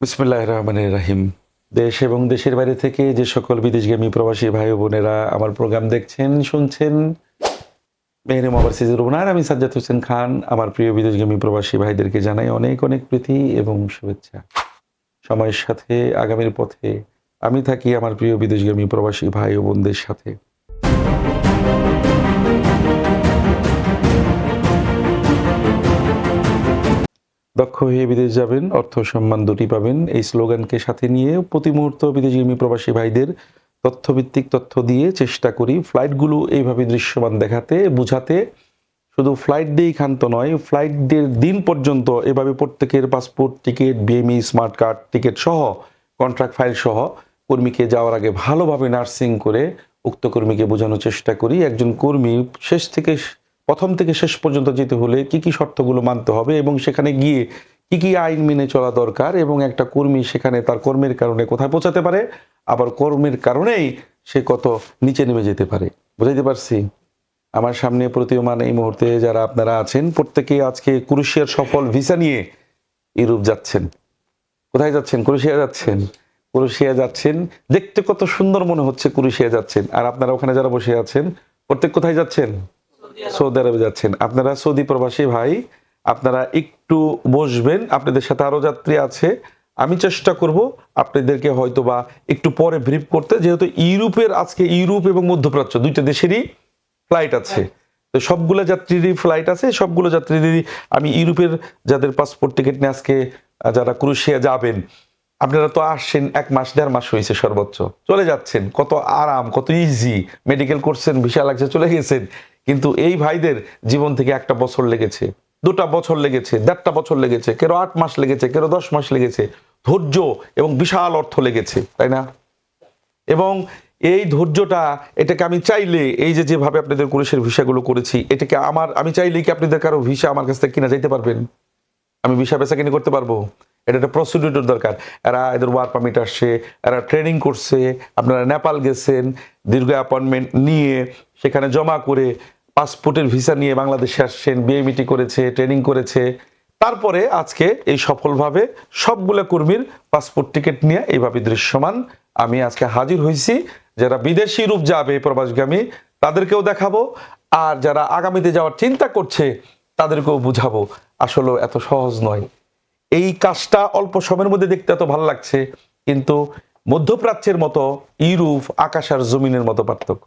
বিসমুল্লাহ রহমান রাহিম। দেশ এবং দেশের বাইরে থেকে যে সকল বিদেশগামী প্রবাসী ভাই বোনেরা আমার প্রোগ্রাম দেখছেন, শুনছেন মেহরিম ওভারসিজ রুবনার আমি সাজ্জাদ হোসেন খান। আমার প্রিয় বিদেশগামী প্রবাসী ভাইদেরকে জানাই অনেক অনেক প্রীতি এবং শুভেচ্ছা। সময়ের সাথে, আগামীর পথে আমি থাকি আমার প্রিয় বিদেশগামী প্রবাসী ভাই ও বোনদের সাথে। দক্ষ হয়ে বিদেশ যাবেন, অর্থ সম্মান দুটি পাবেন। এই স্লোগানকে সাথে নিয়ে প্রতি মুহূর্ত বিদেশগামী প্রবাসী ভাইদের তথ্যভিত্তিক তথ্য দিয়ে চেষ্টা করি। ফ্লাইটগুলো এইভাবে দৃশ্যমান দেখাতে, বুঝাতে। শুধু ফ্লাইট দিয়েই ক্ষান্ত নয় ফ্লাইট দিন পর্যন্ত এভাবে প্রত্যেকের passport, ticket BME smart card, ticket সহ, কন্ট্রাক্ট ফাইল সহ কর্মীকে যাওয়ার আগে ভালোভাবে নার্সিং করে উক্ত কর্মীকে বোঝানোর চেষ্টা করি। একজন কর্মী শেষ থেকে প্রথম থেকে শেষ পর্যন্ত যেতে হলে কি কি শর্তগুলো মানতে হবে এবং সেখানে গিয়ে কি কি আইন মেনে চলা দরকার এবং একটা কর্মী সেখানে তার কর্মের কারণে কোথায় পৌঁছাতে পারে, আবার কর্মের কারণেই সে কত নিচে নেমে যেতে পারে। বুঝাইতে পারছি? আমার সামনে প্রতীয়মান এই মুহূর্তে যারা আপনারা আছেন, প্রত্যেকে আজকে ক্রুশিয়ার সফল ভিসা নিয়ে ইউরোপ যাচ্ছেন। কোথায় যাচ্ছেন? ক্রুশিয়া যাচ্ছেন? ক্রুশিয়া যাচ্ছেন। দেখতে কত সুন্দর মনে হচ্ছে ক্রুশিয়া যাচ্ছেন। আর আপনারা ওখানে যারা বসে আছেন, প্রত্যেক কোথায় যাচ্ছেন? সৌদি আরবে যাচ্ছেন। আপনারা সৌদি প্রবাসী ভাই, আপনারা একটু বসবেন, আপনাদের সাথে আরও যাত্রী আছে। আমি চেষ্টা করব আপনাদেরকে হয়তো বা একটু পরে ব্রিফ করতে, যেহেতু ইউরোপের আজকে ইউরোপ এবং মধ্যপ্রাচ্য দুইটা দেশেরই ফ্লাইট আছে। তো সবগুলো যাত্রীরই ফ্লাইট আছে, সবগুলো যাত্রীদেরই আমি ইউরোপের যাদের পাসপোর্ট টিকিট নিয়ে আজকে যারা ক্রুশিয়া যাবেন, আপনারা তো আসছেন এক মাস, দেড় মাস হয়েছে সর্বোচ্চ। চলে যাচ্ছেন, কত আরাম, কত ইজি মেডিকেল করছেন, ভিসা লাগছে, চলে গেছেন। কিন্তু এই ভাইদের জীবন থেকে একটা বছর লেগেছে, দুটা বছর লেগেছে, দেড়টা বছর লেগেছে কেউ আট মাস লেগেছে কেউ দশ মাস লেগেছে, ধৈর্য এবং বিশাল অর্থ লেগেছে, তাই না? এবং এই ধৈর্যটা এটাকে আমি চাইলে এই যে যেভাবে আপনাদের কুরিশের ভিসাগুলো করেছি, এটাকে আমার, আমি চাইলে কি আপনাদের কারও ভিসা আমার কাছ থেকে কিনা যাইতে পারবেন? আমি ভিসা বেচা কিনে করতে পারব? এটা একটা প্রসিডিউর দরকার। এরা এদের ওয়ার্ক পারমিট আসছে, এরা ট্রেনিং করছে, আপনারা নেপাল গেছেন, দীর্ঘ অ্যাপয়েন্টমেন্ট নিয়ে সেখানে জমা করে পাসপোর্টের ভিসা নিয়ে বাংলাদেশে আসছেন বিএমিটি করেছে ট্রেনিং করেছে। তারপরে আজকে এই সফলভাবে সবগুলো কর্মীর পাসপোর্ট টিকিট নিয়ে এইভাবে দৃশ্যমান আমি আজকে হাজির হয়েছি যারা বিদেশি রূপ যাবে প্রবাসগামী, তাদেরকেও দেখাবো। আর যারা আগামীতে যাওয়ার চিন্তা করছে, তাদেরকেও বুঝাবো। আসলে এত সহজ নয়। এই কাজটা অল্প সময়ের মধ্যে দেখতে এত ভালো লাগছে, কিন্তু মধ্যপ্রাচ্যের মতো ইউরোপ, আকাশ আর জমিনের মতো পার্থক্য।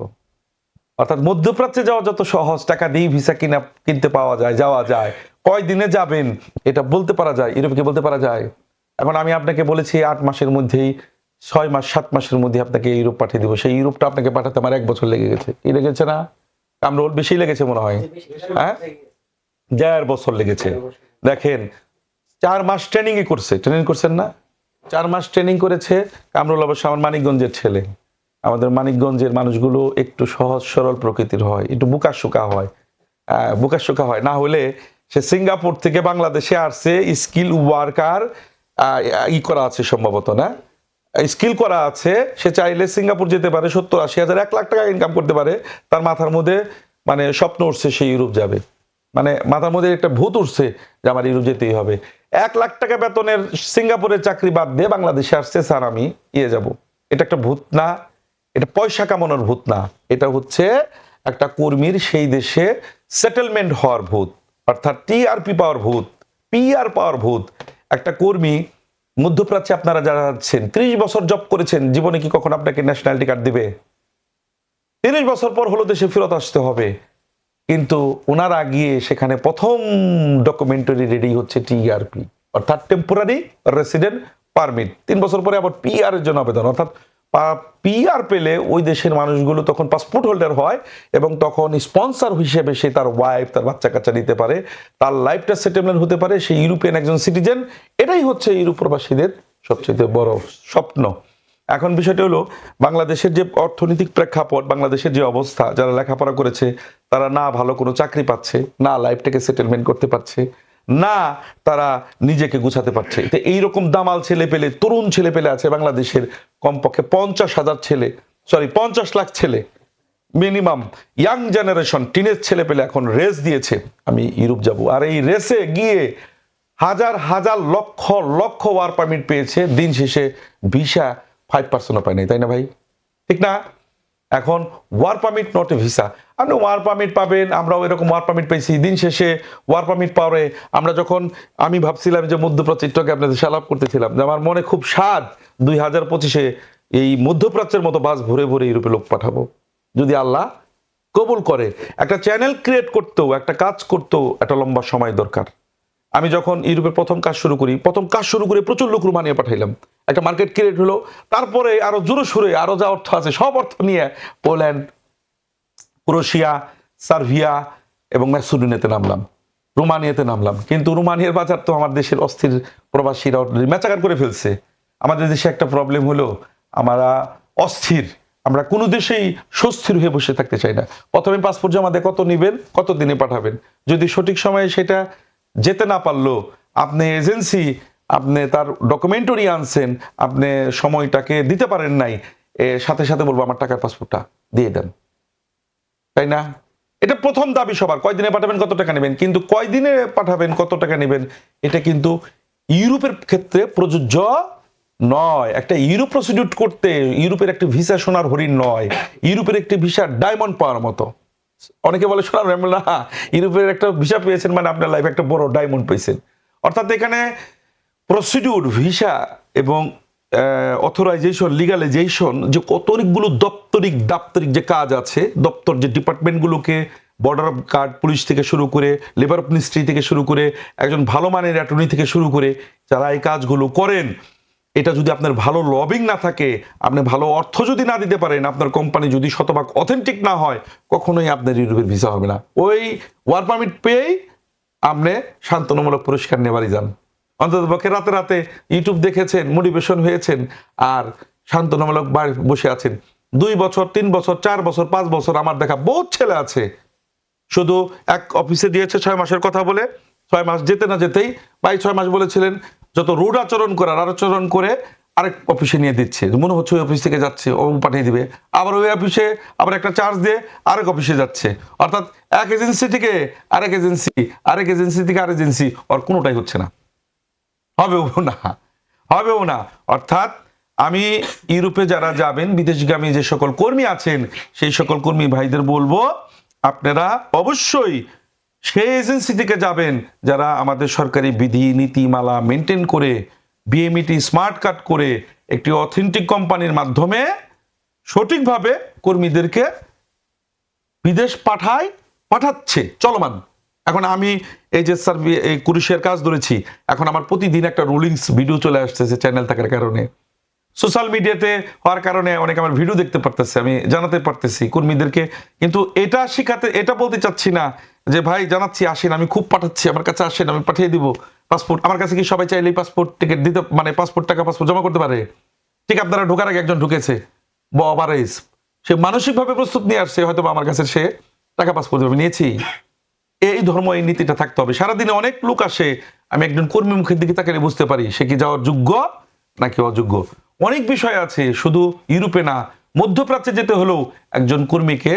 অর্থাৎ মধ্যপ্রাচ্যে যাওয়া যত সহজ, টাকা দিয়ে ভিসা কিনা, কিনতে পাওয়া যায়, যাওয়া যায় কয় দিনে যাবেন, এটা বলতে পারা যায়, ইউরোপকে বলতে পারা যায়। এখন আমি আপনাকে বলেছি, আট মাসের মধ্যেই, ছয় মাস, সাত মাসের মধ্যে আপনাকে ইউরোপ পাঠিয়ে দিব। সেই ইউরোপটা আপনাকে পাঠাতে আমার এক বছর লেগে গেছে। কি লেগেছে না? কামরোল, বেশি লেগেছে মনে হয়। হ্যাঁ? দেড় বছর লেগেছে। দেখেন, চার মাস ট্রেনিং করছে। ট্রেনিং করছেন না? চার মাস ট্রেনিং করেছে, কামরুল অবশ্য আমার মানিকগঞ্জের ছেলে। আমাদের মানিকগঞ্জের মানুষগুলো একটু সহজ, সরল প্রকৃতির হয়, একটু বুকাশুকা হয়। বুকাশুকা হয়। না হলে সে সিঙ্গাপুর থেকে বাংলাদেশে আসছে, স্কিল ওয়ার্কার ই করা আছে সম্ভবত, না? স্কিল করা আছে, সে চাইলে সিঙ্গাপুর যেতে পারে, সত্তর আশি হাজার, এক লাখ টাকা ইনকাম করতে পারে। তার মাথার মধ্যে মানে স্বপ্ন উঠছে সে ইউরোপ যাবে। মানে মাথার মধ্যে একটা ভূত উঠছে যে আমার ইউরোপ যেতেই হবে। এক লাখ টাকা বেতনের সিঙ্গাপুরের চাকরি বাদ দিয়ে বাংলাদেশে আসছে, স্যার আমি ইয়ে যাব। এটা একটা ভূত না। এটা পয়সা কামানোর ভূত না। এটা হচ্ছে একটা কর্মীর সেই দেশে সেটেলমেন্ট হওয়ার ভূত, অর্থাৎ টিআরপি পাওয়ার ভূত পিআর পাওয়ার ভূত। একটা কর্মী মধ্যপ্রাচ্যে আপনারা যারা আছেন, ত্রিশ বছর জব করেছেন, জীবনে কি কখন আপনাকে ন্যাশনালিটি কার্ড দিবে? তিরিশ বছর পর হলো দেশে ফেরত আসতে হবে। কিন্তু ওনারা গিয়ে সেখানে প্রথম ডকুমেন্টারি রেডি হচ্ছে টিআরপি অর্থাৎ টেম্পোরারি রেসিডেন্ট পারমিট তিন বছর পরে আবার পিআর এর জন্য আবেদন, অর্থাৎ পিআর পেলে ওই দেশের মানুষগুলো তখন পাসপোর্ট হোল্ডার হয় এবং তখন স্পন্সর হিসেবে সে তার ওয়াইফ তার বাচ্চা কাচ্চা নিতে পারে, তার লাইফটা সেটেলমেন্ট হতে পারে, সে ইউরোপিয়ান একজন সিটিজেন এটাই হচ্ছে ইউরোপ প্রবাসীদের সবচেয়ে বড় স্বপ্ন। এখন বিষয়টি হলো, বাংলাদেশের যে অর্থনৈতিক প্রেক্ষাপট, বাংলাদেশের যে অবস্থা, যারা লেখাপড়া করেছে, তারা না ভালো কোনো চাকরি পাচ্ছে, না লাইফটাকে সেটেলমেন্ট করতে পারছে। না, তারা নিজেকে গুছাতে পারছে। তো এইরকম দামাল ছেলে পেলে, তরুণ ছেলে পেলে আছে বাংলাদেশের কমপক্ষে পঞ্চাশ হাজার ছেলে সরি পঞ্চাশ লাখ ছেলে। মিনিমাম ইয়াং জেনারেশন টিনেজ ছেলে পেলে এখন রেস দিয়েছে। আমি ইউরোপ যাব। আর এই রেসে গিয়ে হাজার হাজার লক্ষ লক্ষ ওয়ার পারমিট পেয়েছে। দিন শেষে ভিসা ফাইভ পার্সেন্টও পায় নাই তাই না ভাই? ঠিক না? এখন ওয়ার পারমিট নট ভিসা আপনি ওয়ার পারমিট পাবেন, আমরাও এরকম ওয়ার পারমিট পাইছি দিন শেষে ওয়ার পারমিট পাওয়ারে আমরা যখন, আমি ভাবছিলাম যে মধ্যপ্রাচ্যটাকে আপনাদের সালাপ করতেছিলাম, যে আমার মনে খুব স্বাদ দুই হাজার পঁচিশে এই মধ্যপ্রাচ্যের মতো বাস ভরে ভরে ইউরোপে লোক পাঠাবো। যদি আল্লাহ কবুল করে। একটা চ্যানেল ক্রিয়েট করতেও, একটা কাজ করতেও একটা লম্বা সময় দরকার। আমি যখন ইউরোপের প্রথম কাজ শুরু করি, প্রথম কাজ শুরু করে প্রচুর লোক রুমানিয়া পাঠাইলাম। একটা মার্কেট ক্রিয়েট হলো, তারপরে আরও জোরে সুরে আরও যা অর্থ আছে, সব অর্থ নিয়ে পোল্যান্ড, ক্রোশিয়া, সার্ভিয়া এবং ম্যাসুডিনেতে নামলাম, রোমানিয়াতে নামলাম। কিন্তু রোমানিয়ার বাজার তো আমার দেশের অস্থির প্রবাসীরা মেচাকার করে ফেলছে। আমাদের দেশে একটা প্রবলেম হলো, আমরা অস্থির, আমরা কোনো দেশেই সুস্থির হয়ে বসে থাকতে চাই না। প্রথমে পাসপোর্ট জমা দিয়ে কত নেবেন, কত দিনে পাঠাবেন? যদি সঠিক সময়ে সেটা যেতে না পারল, আপনি এজেন্সি, আপনি তার ডকুমেন্টরি আনছেন, আপনি সময়টাকে দিতে পারেন নাই সাথে সাথে বলব আমার টাকার পাসপোর্টটা দিয়ে দেন। তাই না? এটা প্রথম দাবি সবার, কয়দিনে পাঠাবেন, কত টাকা নেবেন? কিন্তু কয়দিনে পাঠাবেন, কত টাকা নেবেন, এটা কিন্তু ইউরোপের ক্ষেত্রে প্রযোজ্য নয়। একটা ইউরোপ প্রসিডিউট করতে, ইউরোপের একটি ভিসা সোনার হরিণ নয়। ইউরোপের একটি ভিসা ডায়মন্ড পাওয়ার মতো। অনেকে বলে শোনার আমি না, ইউরোপের একটা ভিসা পেয়েছেন মানে আপনার লাইফে একটা বড় ডায়মন্ড পেয়েছেন। অর্থাৎ এখানে প্রসিডিউর ভিসা এবং অথরাইজেশন লিগালাইজেশন যে কত অনেকগুলো দপ্তরিক, দাপ্তরিক যে কাজ আছে, দপ্তর যে ডিপার্টমেন্টগুলোকে বর্ডার অফ গার্ড পুলিশ থেকে শুরু করে লেবার মিনিস্ট্রি থেকে শুরু করে, একজন ভালো মানের অ্যাটর্নি থেকে শুরু করে, যারা এই কাজগুলো করেন এটা যদি আপনার ভালো লবিং না থাকে, আপনি ভালো অর্থ যদি না দিতে পারেন, আপনার কোম্পানি যদি শতভাগ অথেন্টিক না হয়, কখনোই আপনার ইউরোপের ভিসা হবে না। ওই ওয়ার পারমিট পেয়েই আপনি শান্তনুমূলক পুরস্কার নেবারই যান। অন্তত পক্ষে রাতে রাতে ইউটিউব দেখেছেন মোটিভেশন হয়েছেন, আর শান্তনুমূলক বসে আছেন। দুই বছর, তিন বছর, চার বছর, পাঁচ বছর আমার দেখা বহুত ছেলে আছে। শুধু এক অফিসে দিয়েছে ছয় মাসের কথা বলে, ছয় মাস যেতে না যেতেই, ভাই ছয় মাস বলেছিলেন যত রোড আচরণ করার আচরণ করে আরেক অফিসে নিয়ে দিচ্ছে। মনে হচ্ছে ওই অফিস থেকে যাচ্ছে, ও পাঠিয়ে দিবে। আবার ওই অফিসে আবার একটা চার্জ দিয়ে আরেক অফিসে যাচ্ছে। অর্থাৎ এক এজেন্সি থেকে আরেক এজেন্সি আরেক এজেন্সি থেকে আরেক এজেন্সি ওর কোনোটাই হচ্ছে না। হবেও না হবেও না। অর্থাৎ আমি ইউরোপে যারা যাবেন, বিদেশগামী যে সকল কর্মী আছেন, সেই সকল কর্মী ভাইদের বলব, আপনারা অবশ্যই সেই এজেন্সি থেকে যাবেন যারা আমাদের সরকারি বিধি, নীতিমালা মেনটেন করে বিএমইটি স্মার্ট কার্ড করে একটি অথেন্টিক কোম্পানির মাধ্যমে সঠিকভাবে কর্মীদেরকে বিদেশ পাঠায়, পাঠাচ্ছে। চলমান। এখন আমি এই যে স্যার কুরিশের কাজ ধরেছি, এখন আমার প্রতিদিন একটা রুলিংস ভিডিও চলে আসতেছে চ্যানেল থাকার কারণে। সোশ্যাল মিডিয়াতে হওয়ার কারণে অনেক আমার ভিডিও দেখতে পারতেছে, আমি জানাতে পারতেছি কর্মীদেরকে। কিন্তু এটা শেখাতে, এটা বলতে চাচ্ছি না যে, ভাই, জানাচ্ছি, আসেন, আমি খুব পাঠাচ্ছি, আমার কাছে আসেন, আমি পাঠিয়ে দিব পাসপোর্ট আমার কাছে কি সবাই চাইলেই পাসপোর্ট টিকিট দিতে মানে পাসপোর্ট টাকা পাসপোর্ট জমা করতে পারে? ঠিক আপনারা ঢোকার আগে একজন ঢুকেছে বারেস সে মানসিকভাবে প্রস্তুত নিয়ে আসছে হয়তো আমার কাছে সে টাকা পাসপোর্ট আমি নিয়েছি। এই ধর্ম, এই নীতিটা থাকতে হবে। সারাদিনে অনেক লোক আসে, আমি একজন কর্মী মুখের দিকে তাকে বুঝতে পারি, সে কি যাওয়ার যোগ্য নাকি অযোগ্য? অনেক বিষয় আছে, শুধু ইউরোপে না, মধ্যপ্রাচ্যে যেতে হলেও একজন কর্মীকে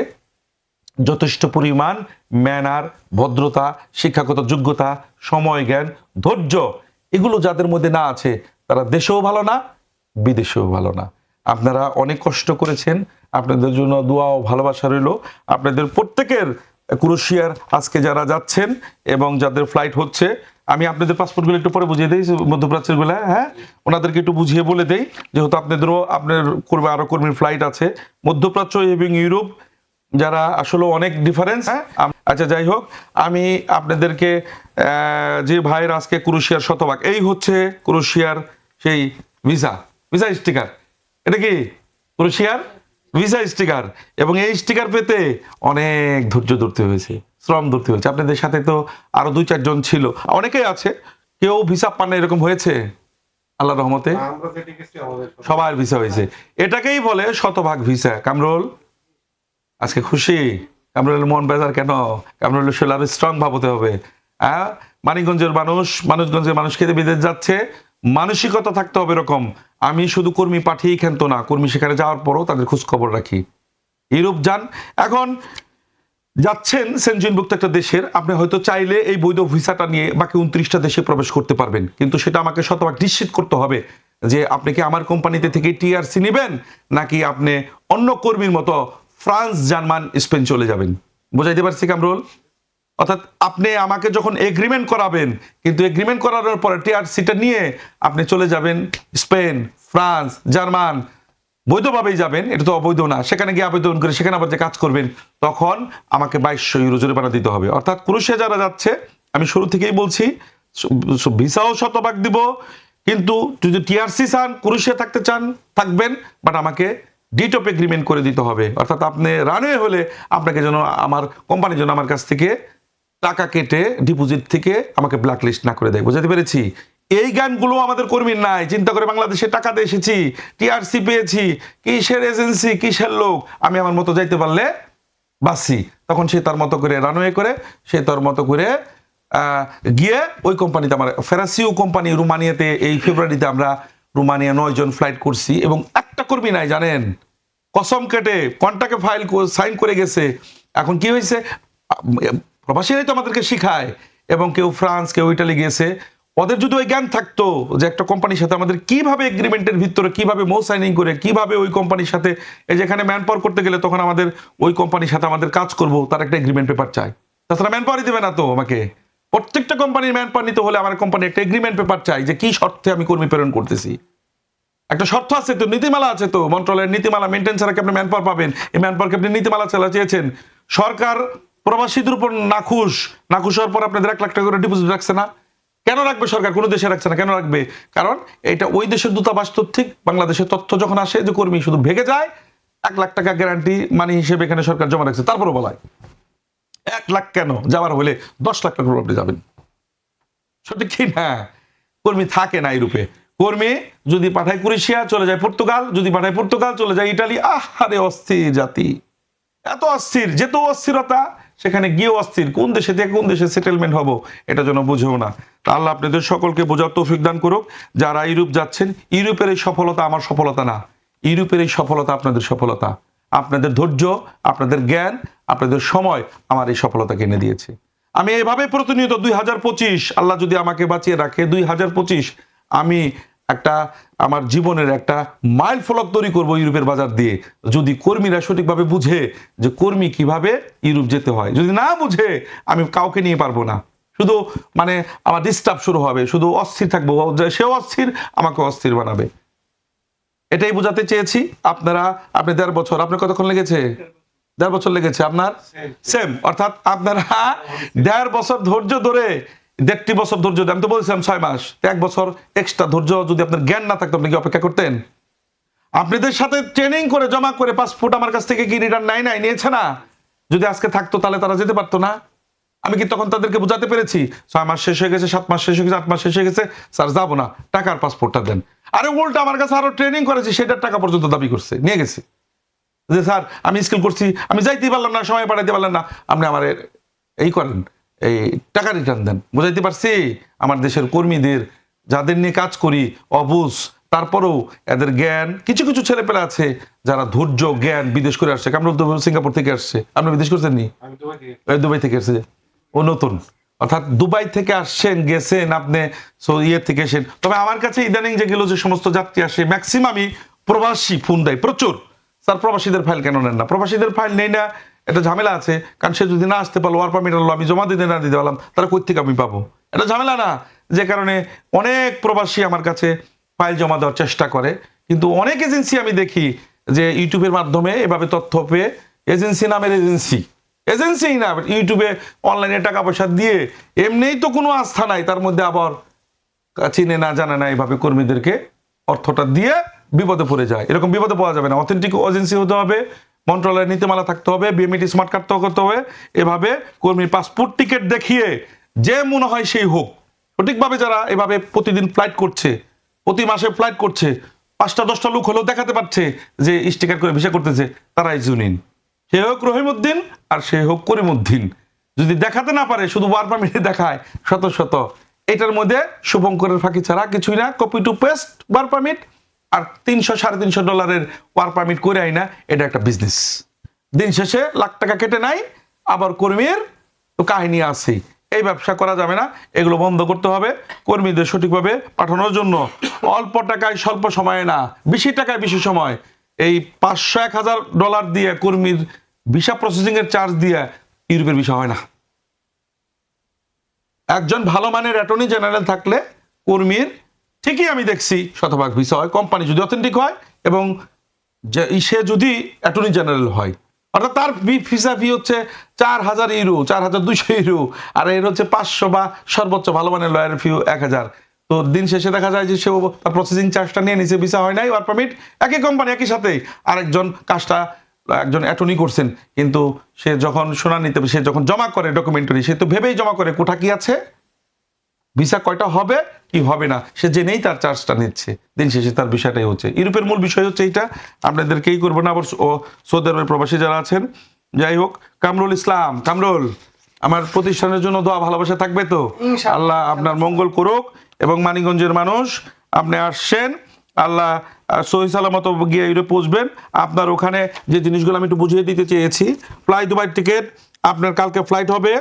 যথেষ্ট পরিমাণ ম্যানার, ভদ্রতা, শিক্ষাগত যোগ্যতা সময় জ্ঞান ধৈর্য, এগুলো যাদের মধ্যে না আছে, তারা দেশেও ভালো না, বিদেশেও ভালো না। আপনারা অনেক কষ্ট করেছেন, আপনাদের জন্য দোয়া ও ভালোবাসা রইল। আপনাদের প্রত্যেকের ক্রোশিয়ার আজকে যারা যাচ্ছেন এবং যাদের ফ্লাইট হচ্ছে, আমি আপনাদের পাসপোর্টগুলো একটু পরে বুঝিয়ে দিই, মধ্যপ্রাচ্যেরগুলা হ্যাঁ? ওনাদেরকে একটু বুঝিয়ে বলে দেই, যেহেতু আপনাদেরও, আপনার কর্মী, আরও কর্মীর ফ্লাইট আছে। মধ্যপ্রাচ্য এবং ইউরোপ যারা আসলে অনেক ডিফারেন্স হ্যাঁ? আচ্ছা যাই হোক আমি আপনাদেরকে যে ভাইয়ের আজকে ক্রোশিয়ার শতভাগ এই হচ্ছে ক্রোশিয়ার সেই ভিসা ভিসা স্টিকার এটা কি? ক্রোশিয়ার ভিসা স্টিকার এবং এই স্টিকার পেতে অনেক ধৈর্য ধরতে হয়েছে শ্রম ধরতে হয়েছে। আপনাদের সাথে তো আরও দুই চারজন ছিল। অনেকেই আছে। কেউ ভিসা পান না এরকম হয়েছে? আল্লাহ রহমতে। সবার ভিসা হয়েছে। এটাকেই বলে শতভাগ ভিসা। কামরুল? আজকে খুশি? কামরুলের মন বেজার কেন? কামরুলের শরীর আরও স্ট্রং ভাবতে হবে। হ্যাঁ? মানিকগঞ্জের মানুষ মানুষগঞ্জের মানুষ খেতে বিদেশ যাচ্ছে। মানসিকতা থাকতে হবে এরকম। আমি শুধু কর্মী পাঠিয়েই খেলতো না, কর্মী সেখানে যাওয়ার পরও তাদের খোঁজ খবর রাখি। ইউরোপ যান। এখন যাচ্ছেন সেনজুনভুক্ত একটা দেশের। আপনি হয়তো চাইলে এই বৈধ ভিসাটা নিয়ে বাকি উনত্রিশটা দেশে প্রবেশ করতে পারবেন। কিন্তু সেটা আমাকে শতভাগ নিশ্চিত করতে হবে যে আপনি কি আমার কোম্পানিতে থেকে টিআরসি নেবেন? নাকি আপনি অন্য কর্মীর মতো ফ্রান্স, জার্মান, স্পেন চলে যাবেন। বোঝাইতে পারছি কামরুল? অর্থাৎ আপনি আমাকে যখন এগ্রিমেন্ট করাবেন, কিন্তু এগ্রিমেন্ট করানোর পরে টিআরসিটা নিয়ে আপনি চলে যাবেন স্পেন, ফ্রান্স, জার্মান, বৈধভাবেই যাবেন, এটা তো অবৈধ না। সেখানে গিয়ে আবেদন করে সেখানে আবার যে কাজ করবেন, তখন আমাকে বাইশশো ইউরো জরিমানা দিতে হবে। অর্থাৎ ক্রুশে যারা যাচ্ছে, আমি শুরু থেকেই বলছি ভিসাও শতভাগ দিব, কিন্তু যদি টিআরসি চান ক্রুশে থাকতে চান, থাকবেন বাট আমাকে ডিটপ এগ্রিমেন্ট করে দিতে হবে। অর্থাৎ আপনি রানওয়ে হলে আপনাকে যেন আমার কোম্পানির জন্য আমার কাছ থেকে টাকা কেটে ডিপোজিট থেকে আমাকে ব্ল্যাক লিস্ট না করে দেয়। বুঝাতে পেরেছি? এই গানগুলো আমাদের কর্মীর নাই। চিন্তা করে বাংলাদেশে টাকা দিয়ে এসেছি টিআরসি পেয়েছি, কিসের এজেন্সি কিসের লোক? আমি আমার মতো যাইতে পারলে বাসি তখন সে তার মতো করে রানওয়ে করে, সে তার মতো করে গিয়ে ওই কোম্পানিতে আমার ফেরাসিও কোম্পানি রুমানিয়াতে এই ফেব্রুয়ারিতে আমরা রুমানিয়া নয় জন ফ্লাইট করছি এবং একটা কর্মী নাই, জানেন? কসম কেটে কন্টাকে ফাইল সাইন করে গেছে। এখন কি হয়েছে? প্রবাসীরাই তো আমাদেরকে শিখায় এবং কেউ ফ্রান্স, কেউ ইটালি গিয়েছে। ওদের যদি ওই জ্ঞান থাকতো যে একটা কোম্পানির সাথে আমাদের কীভাবে এগ্রিমেন্টের ভিতরে, কীভাবে মো সাইনিং করে, কীভাবে ওই কোম্পানির সাথে, এই যেখানে ম্যান পাওয়ার করতে গেলে তখন আমাদের ওই কোম্পানির সাথে আমাদের কাজ করব, তার একটা এগ্রিমেন্ট পেপার চাই। তাছাড়া ম্যান পাওয়ারই দেবে না তো আমাকে। প্রত্যেকটা কোম্পানির ম্যান পাওয়ার নিতে হলে আমার কোম্পানি একটা এগ্রিমেন্ট পেপার চাই যে কি শর্তে আমি কর্মী প্রেরণ করতেছি। একটা শর্ত আছে তো, নীতিমালা আছে তো, মন্ত্রণালয়ের নীতিমালা মেনটেন ছাড়া কি আপনি ম্যান পাওয়ার পাবেন? এই ম্যান পাওয়ারকে আপনি নীতিমালা চালা চেয়েছেন? সরকার প্রবাসীদের উপর নাখুশ নাখুশ হওয়ার পর আপনাদের এক লাখ টাকা করে ডিপোজিট রাখছে না। কেন রাখবে সরকার? কোনো দেশে রাখছে না, কেন রাখবে? কারণ এটা ওই দেশের দূতাবাস ঠিক বাংলাদেশের তথ্য যখন আসে যে কর্মী শুধু ভেগে যায়, এক লাখ টাকা গ্যারান্টি মানি হিসেবে এখানে সরকার জমা রাখছে, তারপরও বলায় এক লাখ কেন? যাওয়ার হলে দশ লাখ টাকা আপনি যাবেন। সঠিক কি? না। কর্মী থাকে না ইউরোপে কর্মী যদি পাঠায় ক্রোয়েশিয়া চলে যায় পর্তুগাল, যদি পাঠায় পর্তুগাল, চলে যায় ইটালি, আহারে অস্থির জাতি। এত অস্থির যেত অস্থিরতা, সেখানে গিয়েও অস্থির। কোন দেশে থেকে কোন দেশে সেটেলমেন্ট হব, এটা যেন বুঝেও না। তা আল্লাহ আপনাদের সকলকে বোঝার তৌফিক দান করুক। যারা ইউরোপ যাচ্ছেন, ইউরোপের এই সফলতা আমার সফলতা না। ইউরোপের এই সফলতা আপনাদের সফলতা। আপনাদের ধৈর্য, আপনাদের জ্ঞান, আপনাদের সময় আমার এই সফলতাকে এনে দিয়েছে। আমি এভাবে প্রতিনিয়ত দুই হাজার পঁচিশ, আল্লাহ যদি আমাকে বাঁচিয়ে রাখে দুই হাজার পঁচিশ, আমি একটা আমার জীবনের একটা মাইল ফলক তৈরি করব ইউরোপের বাজার দিয়ে। যদি কর্মীরা সঠিকভাবে বুঝে যে কর্মী কীভাবে ইউরোপ যেতে হয়, যদি না বুঝে, আমি কাউকে নিয়ে পারব না। শুধু মানে আমার ডিস্টার্ব শুরু হবে, শুধু অস্থির থাকব সেও অস্থির আমাকে অস্থির বানাবে। এটাই বোঝাতে চেয়েছি, আপনারা, আপনি দেড় বছর, আপনার কতক্ষণ লেগেছে? দেড় বছর লেগেছে, আপনার? সেম অর্থাৎ আপনারা দেড় বছর ধৈর্য ধরে, দেড়টি বছর ধৈর্য ধরে- আমি তো বলছিলাম ছয় মাস, এক বছর এক্সট্রা ধৈর্য যদি আপনার জ্ঞান না থাকতো, আপনি কি অপেক্ষা করতেন? আপনাদের সাথে ট্রেনিং করে, জমা করে পাসপোর্ট আমার কাছ থেকে কি রিটার্ন নাই নাই, নিয়েছে না? যদি আজকে থাকতো, তাহলে তারা যেতে পারতো না? আমি কি তখন তাদেরকে বোঝাতে পেরেছি? ছয় মাস শেষ হয়ে গেছে সাত মাস শেষ হয়ে গেছে আট মাস শেষ হয়ে গেছে। স্যার যাব না। টাকার পাসপোর্টটা দেন। আরে উল্টা আমার কাছে আরও ট্রেনিং করেছি সেটার টাকা পর্যন্ত দাবি করছে নিয়ে গেছে। যে স্যার আমি স্কিল করছি আমি যাইতেই পারলাম না সময় পাঠাইতে পারলাম না। আপনি আমার এই করেন এই টাকা রিটার্ন দেন। বুঝাইতে পারছি? আমার দেশের কর্মীদের যাদের নিয়ে কাজ করি অবুজ তারপরেও এদের জ্ঞান কিছু কিছু ছেলে পেলে আছে যারা ধৈর্য জ্ঞান বিদেশ করে আসছে। কামরুল সিঙ্গাপুর থেকে আসছে। আপনি বিদেশ করছেন নি দুবাই থেকে আসছে। ও নতুন। অর্থাৎ দুবাই থেকে আসছেন, গেছেন, আপনি সো ইয়ে থেকে এসেন তবে আমার কাছে ইদানিং যেগুলো যে সমস্ত যাত্রী আসে ম্যাক্সিমামই প্রবাসী ফোন দেয় প্রচুর। স্যার, প্রবাসীদের ফাইল কেন নেন না? প্রবাসীদের ফাইল নেই না এটা ঝামেলা আছে। কারণ সে যদি না আসতে পারল ওয়ার পারমিট আনলো, আমি জমা দিতে না দিতে পারলাম তারা কই থেকে আমি পাবো? এটা ঝামেলা না। যে কারণে অনেক প্রবাসী আমার কাছে ফাইল জমা দেওয়ার চেষ্টা করে। কিন্তু অনেক এজেন্সি আমি দেখি যে ইউটিউবের মাধ্যমে এভাবে তথ্য পেয়ে এজেন্সি নামের এজেন্সি এজেন্সি না ইউটিউবে অনলাইনে টাকা পয়সা দিয়ে এমনিই তো কোনো আস্থা নাই, তার মধ্যে আবার চিনে না জানে না এইভাবে কর্মীদেরকে অর্থটা দিয়ে বিপদে পড়ে যায়। এরকম বিপদে পাওয়া যাবে না। অথেন্টিক এজেন্সি হতে হবে, মন্ত্রণালয়ের নীতিমালা থাকতে হবে বিএমইটি স্মার্ট কার্ড করতে হবে, এভাবে কর্মীর পাসপোর্ট টিকিট দেখিয়ে যে মনে হয় সেই হোক। সঠিকভাবে যারা এভাবে প্রতিদিন ফ্লাইট করছে, প্রতি মাসে ফ্লাইট করছে, পাঁচটা দশটা লোক হলেও দেখাতে পারছে যে স্টিকার করে ভিসা করতেছে, তারাই জুনিন সে হোক রহিমউদ্দিন আর সে হোক করিমুদ্দিন যদি দেখাতে না পারে, শুধু ওয়ার পারমিটে দেখায়, শত শত। এটার মধ্যে শুভঙ্করের ফাঁকি ছাড়া কিছুই না। Copy to paste work permit আর তিনশো, সাড়ে তিনশো ডলারের ওয়ার পারমিট করে আই না এটা একটা বিজনেস দিন শেষে লাখ টাকা কেটে নাই, আবার কর্মীর তো কাহিনী আছে এই ব্যবসা করা যাবে না, এগুলো বন্ধ করতে হবে। কর্মীদের সঠিকভাবে পাঠানোর জন্য অল্প টাকায় স্বল্প সময়ে না, বেশি টাকায় বেশি সময়। এই পাঁচশো এক হাজার ডলার দিয়ে কর্মীর ভিসা প্রসেসিং এর চার্জ দিয়ে ইউরোপের ভিসা হয় না। একজন ভালো মানের অ্যাটর্নি জেনারেল থাকলে কর্মীর ঠিকই আমি দেখছি শতভাগ ভিসা হয় কোম্পানি যদি অথেন্টিক হয় এবং সে যদি অ্যাটর্নি জেনারেল হয়। অর্থাৎ তার ভিসা ফি হচ্ছে চার হাজার ইউরো, চার হাজার দুইশো ইউরো, আর এর হচ্ছে পাঁচশো বা সর্বোচ্চ ভালো মানের লয়ার ফি এক হাজার। তো দিন শেষে দেখা যায় যে সে তার প্রসেসিং চার্জটা নিয়ে নিছে ভিসা হয় নাই ওয়ার পারমিট একই কোম্পানি একই সাথে আরেকজন কাজটা, একজন অ্যাটর্নি করছেন, কিন্তু সে যখন শোনা নিতে, সে যখন জমা করে ডকুমেন্টারি সে তো ভেবেই জমা করে কোঠা কি আছে, ভিসা কয়টা হবে, কি হবে না, সে জেনেই তার চার্জটা নিচ্ছে। দিন শেষে তার বিষয়টাই হচ্ছে। ইউরোপের মূল বিষয় হচ্ছে এইটা আপনাদেরকেই করব না, আবার সৌদি আরবের প্রবাসী যারা আছেন, যাই হোক, কামরুল ইসলাম, কামরুল। আমার প্রতিষ্ঠানের জন্য দোয়া ভালোবাসা থাকবে তো? আল্লাহ আপনার মঙ্গল করুক এবং মানিকগঞ্জের মানুষ আপনি আসছেন আল্লাহ সহি সালামত গিয়ে ইউরোপ পৌঁছবেন আপনার ওখানে যে জিনিসগুলো আমি একটু বুঝিয়ে দিতে চেয়েছি ফ্লাই দুবাই টিকিট আপনার কালকে ফ্লাইট হবে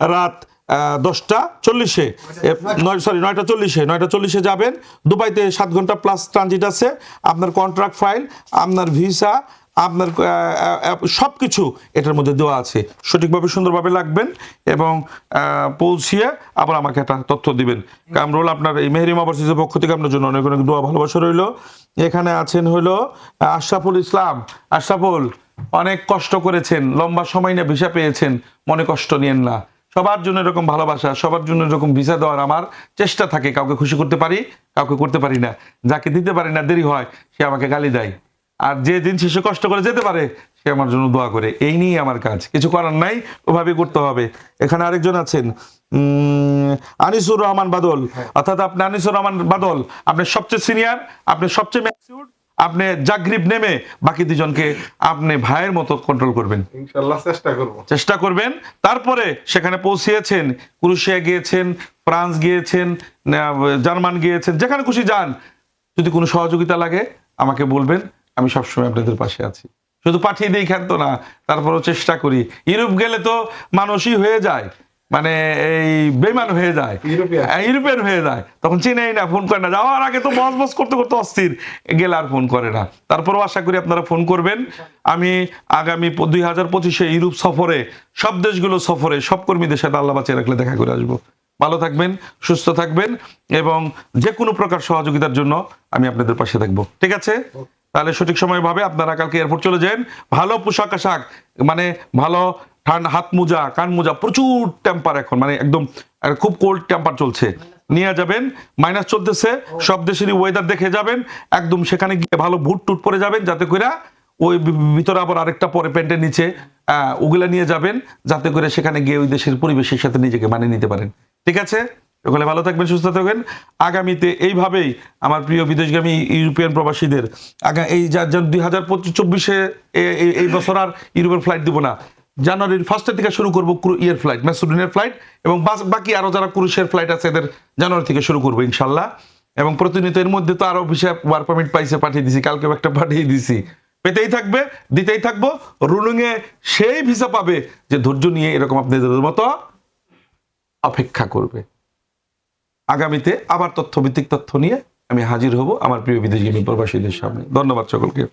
রাত দশটা চল্লিশে। নয় সরি নয়টা চল্লিশে নয়টা চল্লিশে যাবেন। দুবাইতে সাত ঘণ্টা প্লাস ট্রানজিট আছে। আপনার কন্ট্রাক্ট ফাইল আপনার ভিসা আপনার সব কিছু এটার মধ্যে দেওয়া আছে। সঠিকভাবে সুন্দরভাবে লাগবেন এবং পৌঁছিয়ে আবার আমাকে একটা তথ্য দিবেন। কামরুল আপনার এই মেহরিম ওভারসিজের পক্ষ থেকে আপনার জন্য অনেক অনেক দোয়া, ভালোবাসা রইল। এখানে আছেন হলো আশরাফুল ইসলাম। আশরাফুল, অনেক কষ্ট করেছেন, লম্বা সময় না ভিসা পেয়েছেন, মনে কষ্ট নিয়েন না। সবার জন্য এরকম ভালোবাসা, সবার জন্য এরকম ভিসা দেওয়ার আমার চেষ্টা থাকে, কাউকে খুশি করতে পারি, কাউকে করতে পারি না। যাকে দিতে পারি না, দেরি হয়, সে আমাকে গালি দেয়। আর যে দিন শেষে কষ্ট করে যেতে পারে সে আমার জন্য দোয়া করে। এই নিয়েই আমার কাজ। কিছু করার নাই ওভাবে করতে হবে। এখানে আরেকজন আছেন উম, আনিসুর রহমান বাদল। অর্থাৎ আপনি আনিসুর রহমান বাদল আপনি সবচেয়ে সিনিয়র আপনি সবচেয়ে ম্যাচিউর আপনি জাগরিব নেমে বাকি দুজনকে আপনি ভাইয়ের মতো কন্ট্রোল করবেন। ইনশাল্লাহ চেষ্টা করব। চেষ্টা করবেন। তারপরে সেখানে পৌঁছিয়েছেন ক্রুশিয়া গিয়েছেন ফ্রান্স গিয়েছেন জার্মান গিয়েছেন যেখানে খুশি যান। যদি কোনো সহযোগিতা লাগে আমাকে বলবেন। আমি সবসময় আপনাদের পাশে আছি। শুধু পাঠিয়ে দিই খান তো না তারপরও চেষ্টা করি। ইউরোপ গেলে তো মানুষই হয়ে যায় মানে এই বেমান হয়ে যায়। ইউরোপিয়ান। হ্যাঁ, ইউরোপিয়ান হয়ে যায়। তখন চিনেই না ফোন করে না। যাওয়ার আগে তো বস বস করতে করতে অস্থির। গেলে আর ফোন করে না। তারপরও আশা করি আপনারা ফোন করবেন। আমি আগামী দুই হাজার পঁচিশে ইউরোপ সফরে সব দেশগুলো সফরে সব কর্মীদের সাথে আল্লাহ বাঁচিয়ে রাখলে দেখা করে আসব। ভালো থাকবেন সুস্থ থাকবেন এবং যে কোনো প্রকার সহযোগিতার জন্য আমি আপনাদের পাশে থাকব। ঠিক আছে? তাহলে সঠিক সময় ভাবে আপনারা কালকে এয়ারপোর্ট চলে যান। ভালো পোশাক আশাক মানে ভালো ঠান্ডা হাত মোজা, কান মোজা, প্রচুর টেম্পার এখন মানে একদম খুব কোল্ড টেম্পার চলছে। নিয়ে যাবেন মাইনাস চলতেছে, সব দেশেরই ওয়েদার দেখে যাবেন, একদম সেখানে গিয়ে ভালো বুট টুট পরে যাবেন, যাতে করে ওই ভিতরে আবার আরেকটা পরে প্যান্টের নিচে ওগুলা নিয়ে যাবেন, যাতে করে সেখানে গিয়ে ওই দেশের পরিবেশের সাথে নিজেকে মানিয়ে নিতে পারেন। ঠিক আছে? ওখানে ভালো থাকবেন, সুস্থ থাকবেন। আগামীতে এইভাবেই আমার প্রিয় বিদেশগামী ইউরোপিয়ান প্রবাসীদের আগা এই যা দুই হাজার পঁচিশ চব্বিশে এই বছর আর ইউরোপের ফ্লাইট দিব না। জানুয়ারির ফার্স্টের থেকে শুরু করব ইয়ের ফ্লাইট ম্যাসুডিনের ফ্লাইট এবং বাকি আরও যারা ক্রুশের ফ্লাইট আছে এদের জানুয়ারি থেকে শুরু করব ইনশাল্লাহ। এবং প্রতিনিয়ত এর মধ্যে তো আরও বিষয় ওয়ার পারমিট পাইছে, পাঠিয়ে দিছি কালকে একটা পাঠিয়ে দিছি। পেতেই থাকবে, দিতেই থাকব। রুলিং এ সেই ভিসা পাবে যে ধৈর্য নিয়ে এরকম আপনাদের মতো অপেক্ষা করবে। আগামীতে আবার তথ্যভিত্তিক তথ্য নিয়ে আমি হাজির হব আমার প্রিয় বিদেশগামী প্রবাসীদের সামনে। ধন্যবাদ সকলকে।